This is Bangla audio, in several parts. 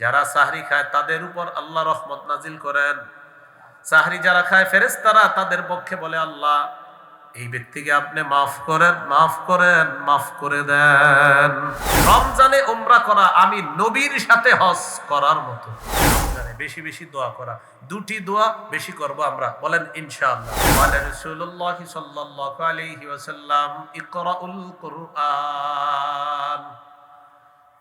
যারা সাহরি খায়, তাদের উপর আল্লাহ রহমত নাজিল করেন। সাহরি যারা খায় ফেরেস তারা তাদের পক্ষে বলে, আল্লাহ, এই ব্যক্তিকে আপনি মাফ করেন মাফ করেন, মাফ করে দেন। রমজানে ওমরা করা, আমি নবীর সাথে হজ করার মতো। বেশি বেশি দোয়া করা, দুটি দোয়া বেশি করব আমরা। বলেন, ইনশাআল্লাহ। আলাইহি ওয়াসাল্লাম, ইকরাউল কুরআন।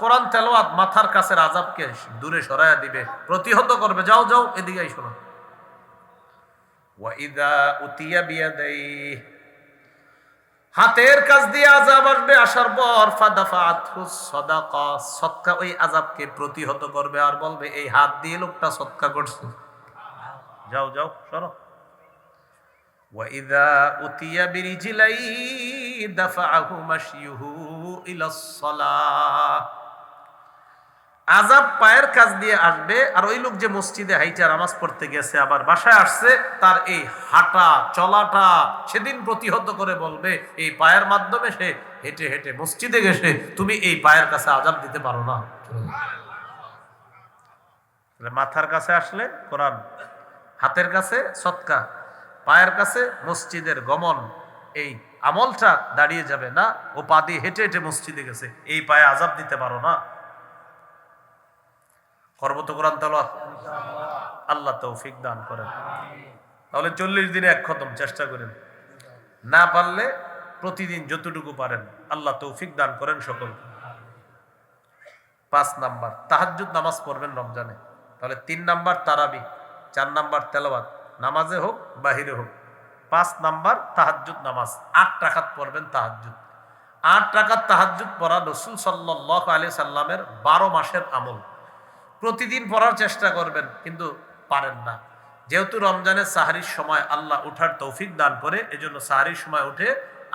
কোরআন। তেলাওয়াত মাথার কাছে আজাবকে দূরে সরাইয়া দিবে, প্রতিহত করবে। যাও যাও, এদিকে শোনো হাতের কাজ দিয়ে আজাব আসবে, আসার পর ওই আজাবকে প্রতিহত করবে আর বলবে, এই হাত দিয়ে লোকটা সৎকা করছে। যাও যাও, সরো। ওয়াইদা উতিয়া বিরিজিলাই আজাব পায়ের কাজ দিয়ে আসবে আর ওই লোক যে মসজিদে হাইটা নামাজ পড়তে গেছে, আবার বাসায় আসছে, তার এই হাঁটা, চলাটা সেদিন প্রতিহত করে বলবে, এই পায়ের মাধ্যমে সে হেঁটে হেঁটে মসজিদে গেছে, তুমি এই পায়ের কাছে আজাব দিতে পারো না। মাথার কাছে আসলে কোরআন, হাতের কাছে সৎকা, পায়ের কাছে মসজিদের গমন, এই আমলটা দাঁড়িয়ে যাবে না, ও পা দিয়ে হেঁটে হেঁটে মসজিদে গেছে। এই পায়ে আজাব দিতে পারো না। করব কোরআন তালাত আল্লাহ তৌফিক দান করেন। তাহলে চল্লিশ দিনে এক খতম, চেষ্টা করেন। না পারলে প্রতিদিন যতটুকু পারেন, আল্লাহ তৌফিক দান করেন সকল। পাঁচ নাম্বার, তাহাজ্জুদ নামাজ পড়বেন রমজানে। তাহলে তিন নাম্বার তারাবি, চার নাম্বার তেলাওয়াত। নামাজে হোক বাহিরে হোক। পাঁচ নাম্বার তাহাজ্জুদ নামাজ। আট টাকাত পড়বেন তাহাজ্জুদ। আট টাকার তাহাজ্জুদ পড়া রসুল সাল্লাহ আলি সাল্লামের বারো মাসের আমল। প্রতিদিন পড়ার চেষ্টা করবেন, কিন্তু পারেন না। যেহেতু রমজানের সাহারির সময় আল্লাহ উঠার তৌফিক দান করে, এজন্য সাহারির সময় উঠে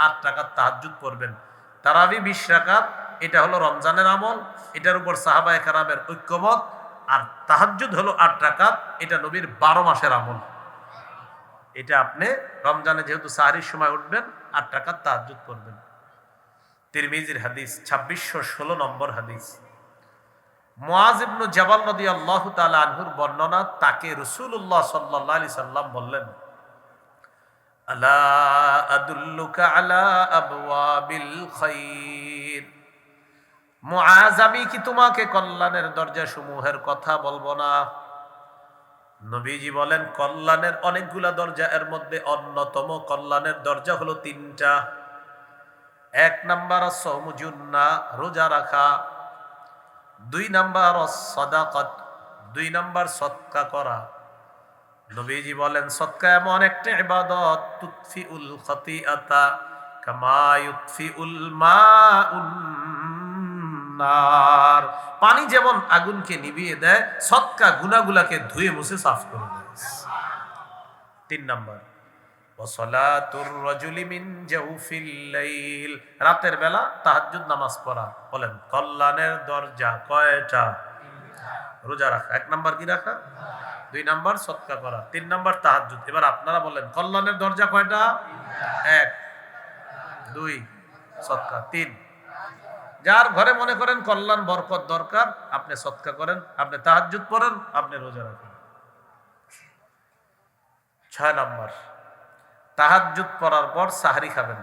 আট টাকার তাহাজ্জুদ পড়বেন। তারাবি বিশ রাকাত, এটা হলো রমজানের আমল, এটার উপর সাহাবা একরামের ঐক্যমত। আর তাহাজ্জুদ হলো আট রাকাত, এটা নবীর বারো মাসের আমল। এটা আপনি রমজানে যেহেতু সাহারির সময় উঠবেন, আট টাকার তাহাজুদ করবেন। তিরমিজির হাদিস, ছাব্বিশশো ষোলো নম্বর হাদিস। মোয়াজ ইবনু জাবাল নদী আল্লাহ তালা আনহুর বর্ণনা, তাকে রসুল্লাহ সাল্লাহ আলি সাল্লাম বললেন আমি কি তোমাকে কল্যাণের দরজা সমূহের কথা বলব না? নবীজি বলেন, কল্যাণের অনেকগুলা দরজা, এর মধ্যে অন্যতম কল্যাণের দরজা হলো তিনটা। এক নাম্বার সমুজুন্না রোজা রাখা। দুই নাম্বার সদাকত। দুই নাম্বার সৎকা করা। নবীজি বলেন, সৎকা এমন একটা ইবাদত তুৎফি উল খতিআতা, কামা ইউতফি উল মাউন নার পানি যেমন আগুনকে নিভিয়ে দেয়, সৎকা গুনাগুলাকে ধুয়ে মুছে সাফ করে দেয়। তিন নাম্বার। রাতের বেলা তাহাজ্জুদ নামাজ পড়া। বলেন, কল্যাণের দরজা কয়টা? রোজা রাখা। এক নাম্বার কি রাখা? দুই নাম্বার সৎকা করা। তিন নাম্বার তাহাজ্জুদ। এবার আপনারা বলেন, কল্যাণের দরজা কয়টা? এক, দুই, সৎকা। তিন যার ঘরে মনে করেন কল্যাণ, বরকত দরকার, আপনি সৎকা করেন, আপনি তাহাজুদ পড়েন, আপনি রোজা রাখেন। ছয় নম্বর তাহাজুদ পড়ার পর সাহারি খাবেন।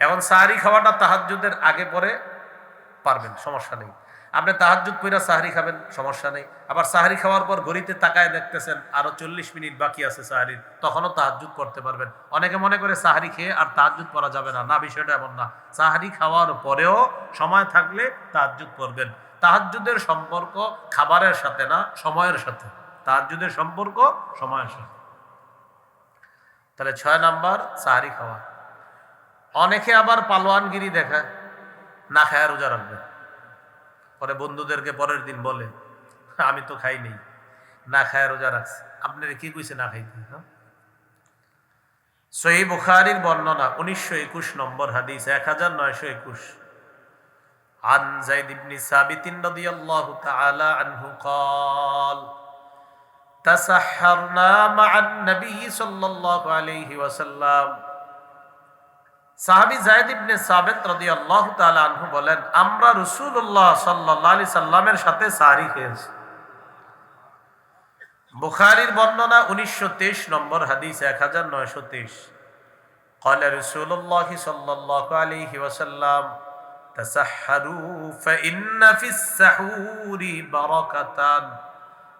এখন সাহারি খাওয়াটা তাহাজুদের আগে পরে পারবেন, সমস্যা নেই। আপনি তাহাজুদ পইরা সাহারি খাবেন, সমস্যা নেই। আবার সাহারি খাওয়ার পর ঘড়িতে তাকায় দেখতেছেন আরও চল্লিশ মিনিট বাকি আছে সাহারির। তখনও তাহাজুদ করতে পারবেন। অনেকে মনে করে সাহারি খেয়ে আর তাহাজুদ পড়া যাবে না। না, বিষয়টা এমন না। সাহারি খাওয়ার পরেও সময় থাকলে তাহাজুদ করবেন। তাহাজুদের সম্পর্ক খাবারের সাথে না, সময়ের সাথে। তাহাজুদের সম্পর্ক সময়ের সাথে। তাহলে ছয় নাম্বার, সাহারি খাওয়া। অনেকে আবার পালোয়ানগিরি দেখায়, না খায় রোজা রাখবে পরে বন্ধুদেরকে পরের দিন বলে আমি তো খাই নেই না খায় রোজা রাখছি আপনারা কি কইছে না খাইতে হ্যাঁ? সহি বুখারির বর্ণনা উনিশশো একুশ নম্বর হাদিস এক হাজার নয়শো একুশ عن زيد بن ثابت رضي الله تعالى عنه قال تسحرنا مع النبي صلى الله عليه وسلم সাহাবী জায়েদ ইবনে সাবিত রাদিয়াল্লাহু তাআলা আনহু বলেন আমরা রাসূলুল্লাহ সাল্লাল্লাহু আলাইহি সাল্লামের সাথে সাহরি খেয়েছি বুখারীর বর্ণনা 1923 নম্বর হাদিস 1923 قال رسول الله صلى الله عليه وسلم تسحروا فإن في السحور بركة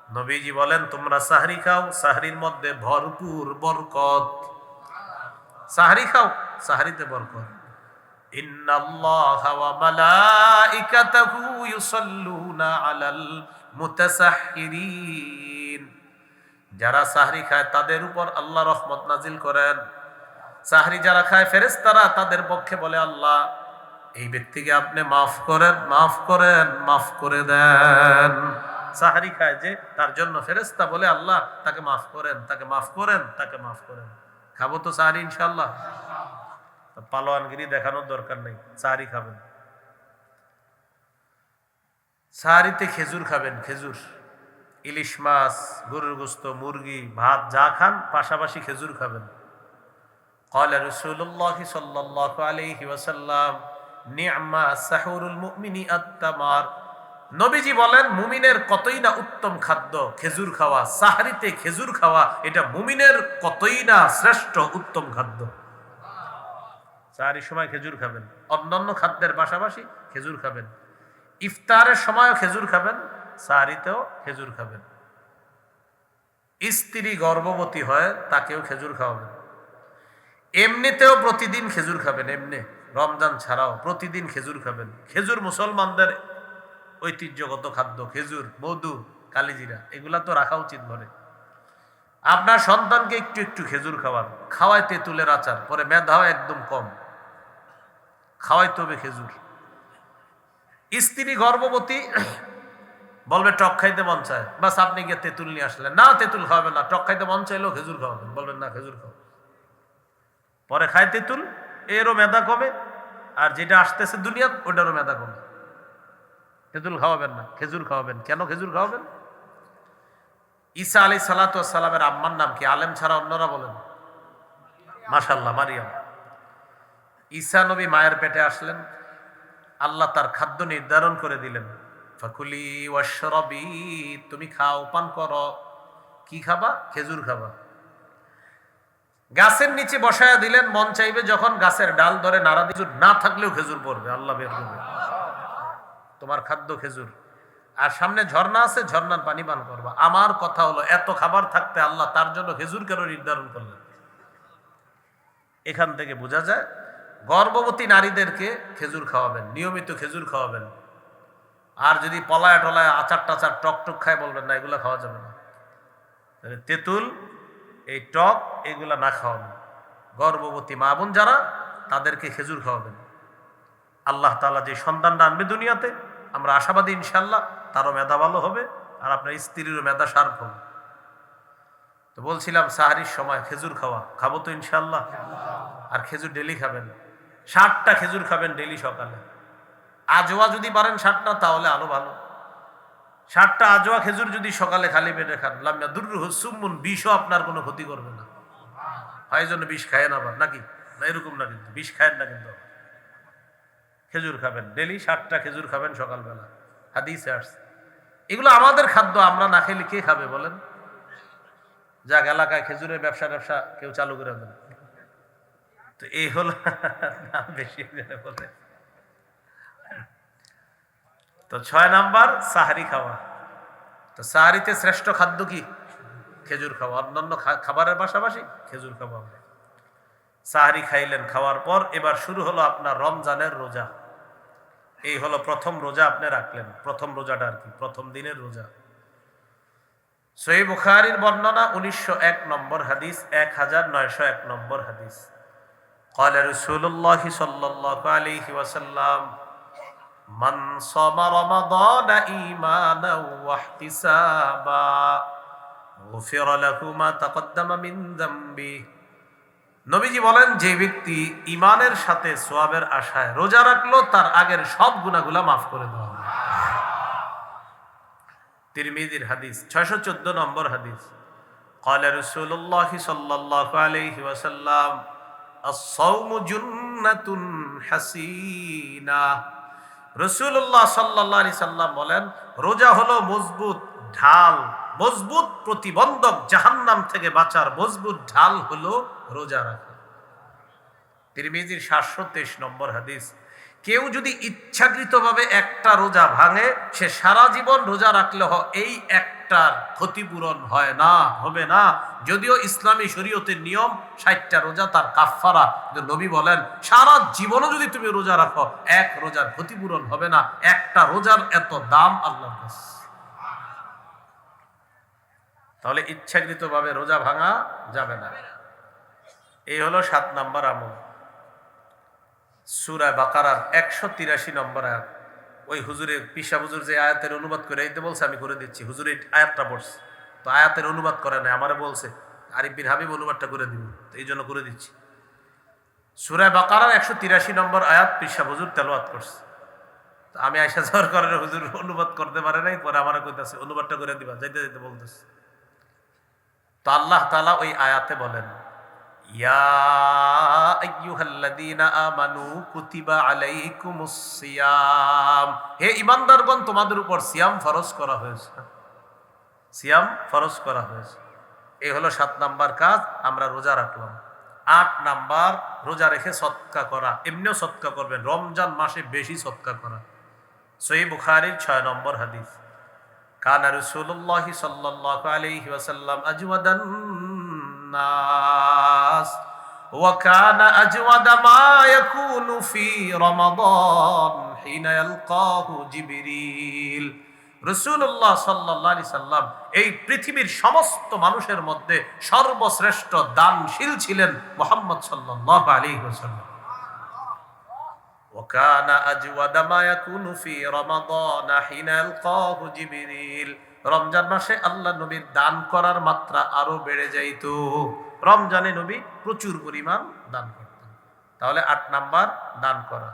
নবীজি বলেন তোমরা সাহরি খাও সাহরির মধ্যে ভরপুর বরকত সাহরি খাও সাহরিতে বরকত إن الله وملائكته يصلون على المتسحرين যারা সাহরি খায় তাদের উপর আল্লাহ রহমত নাজিল করেন সাহরি যারা খায় ফেরেশতারা তাদের পক্ষে বলে আল্লাহ এই ব্যক্তিকে আপনি মাফ করেন মাফ করেন মাফ করে দেন সাহারি খায় যে তার জন্য ফেরেস্তা বলে আল্লাহ তাকে মাফ করেন তাকে মাফ করেন তাকে মাফ করেন খাবো তো সাহারি ইনশাল্লাহ তো পালোয়ানগিরি দেখানোর দরকার নেই সাহারি খাবেন সাহারিতে খেজুর খাবেন খেজুর ইলিশ মাছ গরুর গোস্ত মুরগি ভাত যা খান পাশাপাশি খেজুর খাবেন قال رسول الله صلى الله عليه وسلم نعم سحور المؤمن التمر নবীজি বলেন মুমিনের কতই না উত্তম খাদ্য খেজুর খাওয়া সাহারিতে খেজুর খাওয়া এটা মুমিনের কতই না শ্রেষ্ঠ উত্তম খাদ্য সাহারির সময় খেজুর খাবেন। অন্যান্য খাদ্যের পাশাপাশি খেজুর খাবেন। ইফতারের সময়ও খেজুর খাবেন সাহারিতেও খেজুর খাবেন। স্ত্রী গর্ভবতী হয় তাকেও খেজুর খাওয়াবেন। এমনিতেও প্রতিদিন খেজুর খাবেন, এমনি। রমজান ছাড়াও প্রতিদিন খেজুর খাবেন। খেজুর মুসলমানদের ঐতিহ্যগত খাদ্য, খেজুর, মধু, কালিজিরা, এগুলা তো রাখা উচিত ঘরে। আপনার সন্তানকে একটু একটু খেজুর খাওয়ান। খাওয়াই তেঁতুলের আচার, পরে মেধাও একদম কম। খাওয়াইতে হবে খেজুর। স্ত্রী গর্ভবতী, বলবে টক খাইতে মন চায়। বাস আপনি গিয়ে তেঁতুল নিয়ে আসলেন। না, তেঁতুল খাওয়াবেন না। টক খাইতে মন চাইলেও খেজুর খাওয়াবেন। বলবেন, না, খেজুর খাও। পরে খায় তেঁতুল, এরও মেধা কমে। আর যেটা আসতেছে দুনিয়া ওটারও মেধা কমে। তেঁতুল খাওয়াবেন না, খেজুর খাওয়াবেন। কেন খেজুর খাওয়াবেন? ঈসা আলী সালাতামের আম্মার নাম কি? আলেম ছাড়া অন্যরা বলেন? মাশাল্লাহ মারিয়াম। ঈসা নবী মায়ের পেটে আসলেন, আল্লাহ তার খাদ্য নির্ধারণ করে দিলেন। ফাকুলি ওয়াশরবি, তুমি খাও, পান করো। কি খাবা? খেজুর খাবা। গাছের নিচে বসায়া দিলেন, মন চাইবে যখন গাছের ডাল ধরে নাড়া দিয়ে না থাকলেও খেজুর পড়বে, আল্লাহ তোমার খাদ্য খেজুর। আর সামনে ঝর্ণা আছে, ঝর্ণার পানি পান করবা। আমার কথা হলো, এত খাবার থাকতে আল্লাহ তার জন্য খেজুর কেন নির্ধারণ করলেন? এখান থেকে বোঝা যায়, গর্ভবতী নারীদেরকে খেজুর খাওয়াবেন, নিয়মিত খেজুর খাওয়াবেন। আর যদি পলায় টলায় আচার টাচার টক টক খায়, বলবেন, না, এগুলো খাওয়া যাবে না। তেঁতুল, এই টক, এগুলা না খাওয়াবেন গর্ভবতী মা বোন যারা, তাদেরকে খেজুর খাওয়াবেন। আল্লাহ তালা যে সন্তানটা আনবে দুনিয়াতে আমরা আশাবাদী ইনশাল্লাহ তারও মেধা ভালো হবে আর আপনার স্ত্রীরও মেধা শার্প হবে। তো বলছিলাম, সাহারির সময় খেজুর খাওয়া। খাব তো ইনশাল্লাহ আর খেজুর ডেলি খাবেন। ষাটটা খেজুর খাবেন ডেলি সকালে। আজোয়া যদি পারেন ষাটটা, তাহলে আরও ভালো। ষাটটা আজোয়া খেজুর যদি সকালে খালি পেটে খান লামিয়া দুর্রুহ সুমুন বিষও আপনার কোনো ক্ষতি করবে না। হয় জন্য বিষ খায়েন আবার, নাকি? না, এরকম না কিন্তু। বিষ খায়েন না কিন্তু খেজুর খাবেন, ডেলি ষাটটা খেজুর খাবেন সকালবেলা, হাদিসে এগুলো আমাদের খাদ্য, আমরা না খেলে কে খাবে বলেন? যাক, এলাকায় খেজুরের ব্যবসা ব্যবসা কেউ চালু করে দেন তো এই হলো বেশি বলে। তো ছয় নাম্বার, সাহারি খাওয়া। তো সাহারিতে শ্রেষ্ঠ খাদ্য কি? খেজুর খাওয়া। অন্যান্য খাবারের পাশাপাশি খেজুর খাওয়া সাহারি খাইলেন, খাওয়ার পর এবার শুরু হলো আপনার রমজানের রোজা। এই হলো প্রথম রোজা আপনি রাখলেন প্রথম রোজাটা আর কি প্রথম দিনের রোজা সহি বুখারির বর্ণনা উনিশশো এক নম্বর হাদিস এক হাজার নয়শো এক নম্বর হাদিস قال رسول الله صلى الله عليه وسلم মান সামা রমাদান ঈমানাও ওয়া ইহতিসাবা গুফিরা লাহু মা তাকদ্দামা মিন যামবি নবীজি বলেন যে ব্যক্তি ইমানের সাথে সোয়াবের আশায় রোজা রাখলো তার আগের সব গুনাহগুলা মাফ করে দেওয়া হবে তিরমিজির হাদিস ছয়শো চোদ্দ নম্বর হাদিস قال رسول الله صلى الله عليه وسلم الصوم جنة حسينة রসুল্লাহ সাল্লাহ আলি সাল্লাম বলেন রোজা হলো মজবুত ঢাল মজবুত প্রতিবন্ধক জাহান্নাম থেকে বাঁচার মজবুত ঢাল হলো রোজা রাখা। তিরমিজির সাতশো তেইশ নম্বর হাদিস, কেউ যদি ইচ্ছাকৃতভাবে একটা রোজা ভাঙে, সে সারা জীবন রোজা রাখলে এই একটার ক্ষতিপূরণ হয় না, হবে না। যদিও ইসলামী শরীয়তের নিয়ম, ষাটটা রোজা তার কিন্তু নবী বলেন, সারা জীবনও যদি তুমি রোজা রাখো, এক রোজার ক্ষতিপূরণ হবে না, একটা রোজার এত দাম আল্লাহ তাহলে ইচ্ছাকৃতভাবে রোজা ভাঙা যাবে না। এই হলো সাত নাম্বার আমল। সুরায় বাকারার একশো তিরাশি নম্বর আয়াত। ওই হুজুরের পিসা হুজুর যে আয়াতের অনুবাদ করে দিতে বলছে, আমি করে দিচ্ছি। হুজুর এই আয়াতটা পড়ছে। তো আয়াতের অনুবাদ করে নাই, আমারে বলছে, আরিফ হাবিব অনুবাদটা করে দিব। তো এই জন্য করে দিচ্ছি। সুরায় বাকারার একশো তিরাশি নম্বর আয়াত পিসা হুজুর তেলোয়াত করছে। আমি আয়সা যাওয়ার কারণে হুজুর অনুবাদ করতে পারে নাই, পরে আমার কইতাছে, অনুবাদটা করে দিবা, যাইতে যাইতে বলতেছে। তো আল্লাহ তালা ওই আয়াতে বলেন হে ঈমানদারগণ, তোমাদের উপর সিয়াম ফরজ করা হয়েছে। সিয়াম ফরজ করা হয়েছে। এই হলো সাত নাম্বার কাজ, আমরা রোজা রাখলাম। আট নাম্বার, রোজা রেখে সৎকা করা। এমনিও সৎকা করবেন, রমজান মাসে বেশি সৎকা করা। সহি বুখারির ছয় নম্বর হাদিস। কানা রসুল্লাহ সাল্লাহ আলাইহি ওয়াসাল্লাম আজওয়াদান الناس وكان أجود ما يكون في رمضان حين يلقاه جبريل রসুল্লাহ সাল্লাহ সাল্লাম এই পৃথিবীর সমস্ত মানুষের মধ্যে সর্বশ্রেষ্ঠ দানশীল ছিলেন মোহাম্মদ সাল্লাহ আলী ওসাল্লাম وكان أجود ما يكون في رمضان حين يلقاه جبريل রমজান মাসে আল্লাহ নবীর দান করার মাত্রা আরো বেড়ে যাইত রমজানে নবী প্রচুর পরিমাণ দান করতেন তাহলে আট নাম্বার দান করা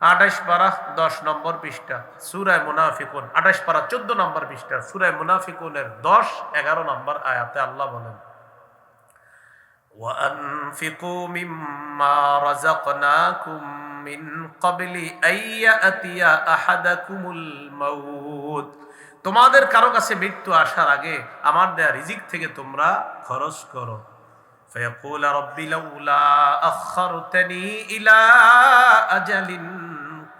আঠাশ পারা দশ নম্বর পৃষ্ঠা সুরায় মুনাফিকুন আঠাশ পারা চোদ্দ নম্বর পৃষ্ঠা সুরায় মুনাফিকুনের দশ এগারো নম্বর আয়াতে আল্লাহ বলেন وأنفقوا مما رزقناكم من قبل أن يأتي أحدكم الموت তোমাদের কারো কাছে মৃত্যু আসার আগে আমার দেয়া রিজিক থেকে তোমরা খরচ করো فيقول رب لولا أخرتني إلى أجل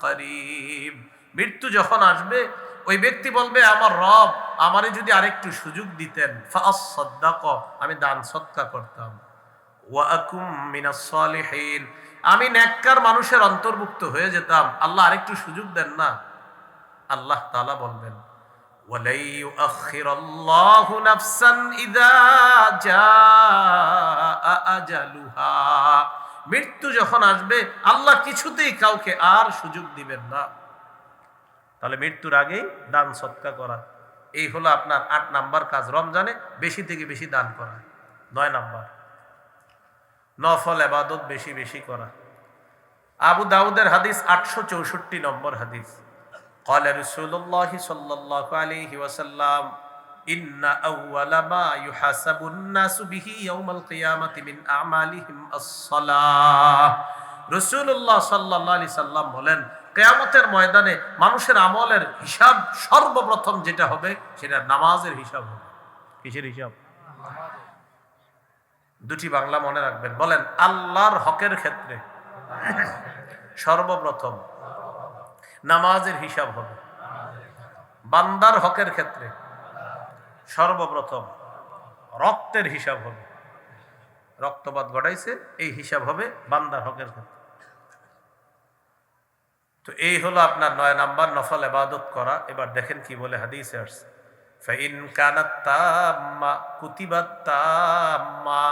قريب মৃত্যু যখন আসবে ওই ব্যক্তি বলবে আমার রব আমারে যদি আরেকটু সুযোগ দিতেন ফাসাদ্দাক আমি দান সৎকা করতাম ওয়াকুম আমি নেককার মানুষের অন্তর্ভুক্ত হয়ে যেতাম। আল্লাহ আরেকটু সুযোগ দেন না। আল্লাহ তাআলা বলবেন আজালুহা। মৃত্যু যখন আসবে, আল্লাহ কিছুতেই কাউকে আর সুযোগ দিবেন না। তাহলে মৃত্যুর আগেই দান সৎকা করা। এই হলো আপনার আট নাম্বার কাজ। রমজানে বেশি থেকে বেশি দান করা। নয় নাম্বার। নফল এবাদত বেশি বেশি করা আবু দাউদের হাদিস আটশো চৌষট্টি নম্বর হাদিস قال رسول الله صلى الله عليه وسلم إن أول ما يحاسب الناس به يوم القيامة من أعمالهم الصلاة রসুল্লাহ সাল্লাহ আলি সাল্লাম বলেন কেয়ামতের ময়দানে মানুষের আমলের হিসাব সর্বপ্রথম যেটা হবে সেটা নামাজের হিসাব হবে কিসের হিসাব দুটি বাংলা মনে রাখবেন। বলেন, আল্লাহর হকের ক্ষেত্রে সর্বপ্রথম নামাজের হিসাব হবে। বান্দার হকের ক্ষেত্রে সর্বপ্রথম রক্তের হিসাব হবে। রক্তপাত ঘটাইছে, এই হিসাব হবে বান্দার হকের ক্ষেত্রে। তো এই হলো আপনার নয় নাম্বার নফল এবাদত করা। এবার দেখেন কি বলে হাদিসে আসছে। ফাইন কানাত তাম্মা কুতিবাত তাম্মা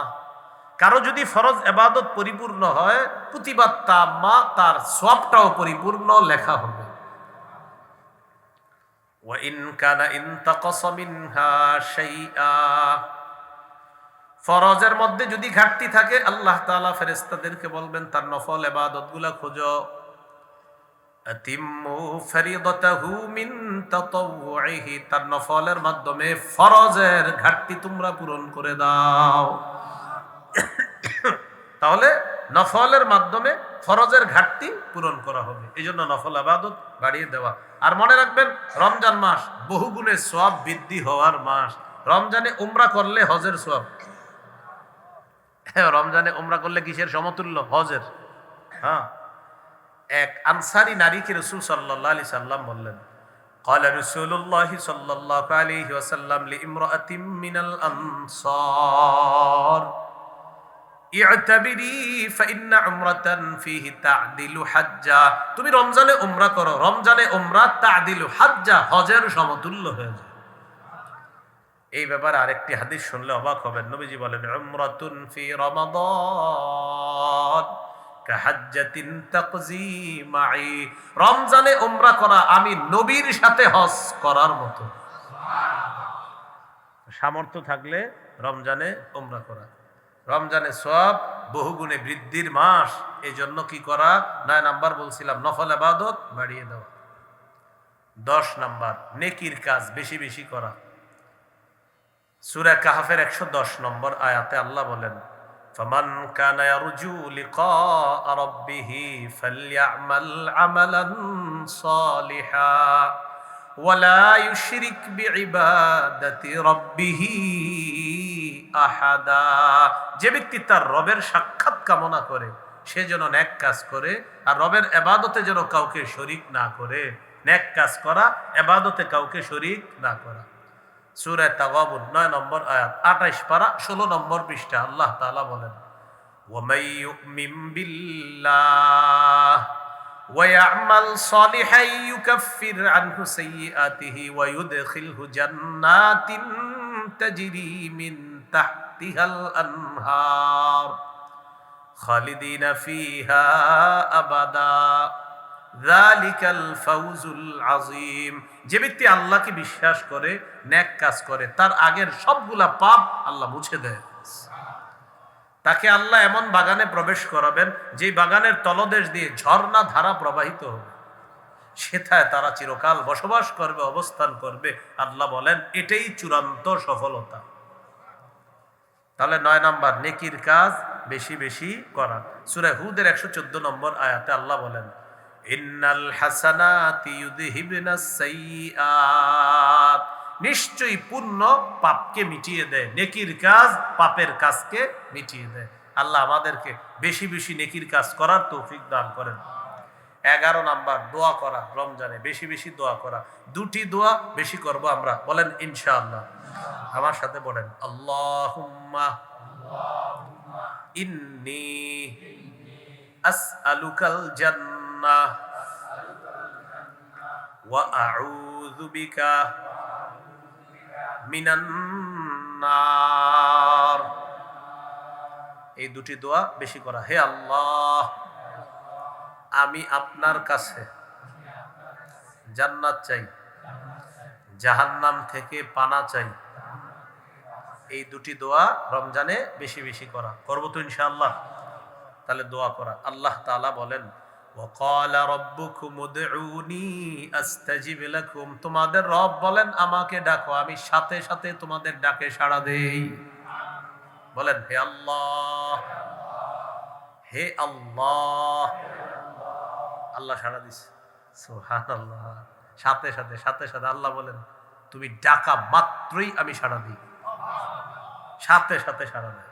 কারো যদি ফরজ এবাদত পরিপূর্ণ হয় প্রতিবাদ তাম্মা তার সবটাও পরিপূর্ণ লেখা হবে وإن كان انتقص منها شيئا ফরজের মধ্যে যদি ঘাটতি থাকে আল্লাহ তাআলা ফেরেশতাদেরকে বলবেন তার নফল ইবাদত গুলা খোঁজো তার নফলের মাধ্যমে ফরজের ঘাটতি তোমরা পূরণ করে দাও। তাহলে নফলের মাধ্যমে ফরজের ঘাটতি পূরণ করা হবে। এই জন্য নফল আবাদত বাড়িয়ে দেওয়া। আর মনে রাখবেন, রমজান মাস বহুগুণে সব বৃদ্ধি হওয়ার মাস। রমজানে উমরা করলে হজের সব রমজানে উমরা করলে কিসের সমতুল্য? হজের। হ্যাঁ এক আনসারি নারীকে রসুল সাল্লাহ আলি সাল্লাম বললেন قال رسول الله صلى الله عليه وسلم لامرأة من الأنصار ইআতাবিরি ফাইন্না উমরাতান ফিহি তা'দিলু হাজ্জা তুমি রমজানে উমরা করো রমজানে উমরা তা'দিলু হাজ্জা হজের সমতুল্য হয়ে যায় এই ব্যাপারে আরেকটি হাদিস শুনলে অবাক হবেন নবীজি বলেন উমরাতুন ফি রমাদান রমজানে উমরা করা আমি নবীর সাথে হজ করার মতো। সামর্থ্য থাকলে রমজানে উমরা করা। রমজানে সব বহুগুণে বৃদ্ধির মাস এই জন্য কি করা? নয় নাম্বার বলছিলাম, নফল আবাদত বাড়িয়ে দেওয়া। দশ নাম্বার, নেকির কাজ বেশি বেশি করা। সুরা কাহাফের একশো দশ নম্বর আয়াতে আল্লাহ বলেন فمن كان يرجو لقاء ربه فليعمل عملا صالحا ولا يشرك بعبادة ربه আহাদা যে ব্যক্তি তার রবের সাক্ষাৎ কামনা করে সে যেন ন্যাক কাজ করে আর রবের এবাদতে যেন কাউকে শরিক না করে ন্যাক কাজ করা এবাদতে কাউকে শরিক না করা সুরায় তাগাবুন নয় নম্বর আয়াত আঠাইশ পারা ষোলো নম্বর পৃষ্ঠা আল্লাহ তাআলা বলেন ومن يؤمن بالله ويعمل صالحا يكفر عنه سيئاته ويدخله جنات تجري من تحتها الأنهار خالدين فيها أبدا যালিকাল ফাউজুল যে ব্যক্তি আল্লাহকে বিশ্বাস করে, ন্যাক কাজ করে, তার আগের সবগুলা পাপ আল্লাহ মুছে দেয় তাকে আল্লাহ এমন বাগানে প্রবেশ করাবেন যে বাগানের তলদেশ দিয়ে ঝর্ণা ধারা প্রবাহিত হবে। সেথায় তারা চিরকাল বসবাস করবে, অবস্থান করবে। আল্লাহ বলেন, এটাই চূড়ান্ত সফলতা। তাহলে নয় নাম্বার, নেকির কাজ বেশি বেশি করা। সুরে হুদের একশো চোদ্দ নম্বর আয়াতে আল্লাহ বলেন নিশ্চয়ই পুণ্য পাপকে মিটিয়ে দেয়, নেকির কাজ পাপের কাজকে মিটিয়ে দেয়। আল্লাহ আমাদেরকে বেশি বেশি নেকির কাজ করার তৌফিক দান করেন। এগারো নাম্বার, দোয়া করা, রমজানে বেশি বেশি দোয়া করা। দুটি দোয়া বেশি করব আমরা, বলেন ইনশাআল্লাহ। আমার সাথে বলেন, আল্লাহুম্মা ইন্নি আসআলুকাল আউযু বিকা মিনান নার এই দুটি দোয়া বেশি করা। হে আল্লাহ, আমি আপনার কাছে জান্নাত চাই, জাহান্নাম থেকে পানা চাই। এই দুটি দোয়া রমজানে বেশি বেশি করা। করব তো ইনশাআল্লাহ। তাহলে দোয়া করা। আল্লাহ তাআলা বলেন وقال ربكم ادعوني استجب لكم তোমাদের রব বলেন আমাকে ডাকো আমি সাথে সাথে তোমাদের ডাকে সাড়া দেই বলেন হে আল্লাহ হে আল্লাহ আল্লাহ সাড়া দিছে সুবহানাল্লাহ সাথে সাথে সাথে সাথে আল্লাহ বলেন তুমি ডাকা মাত্রই আমি সাড়া দিই সাথে সাথে সাড়া দেয়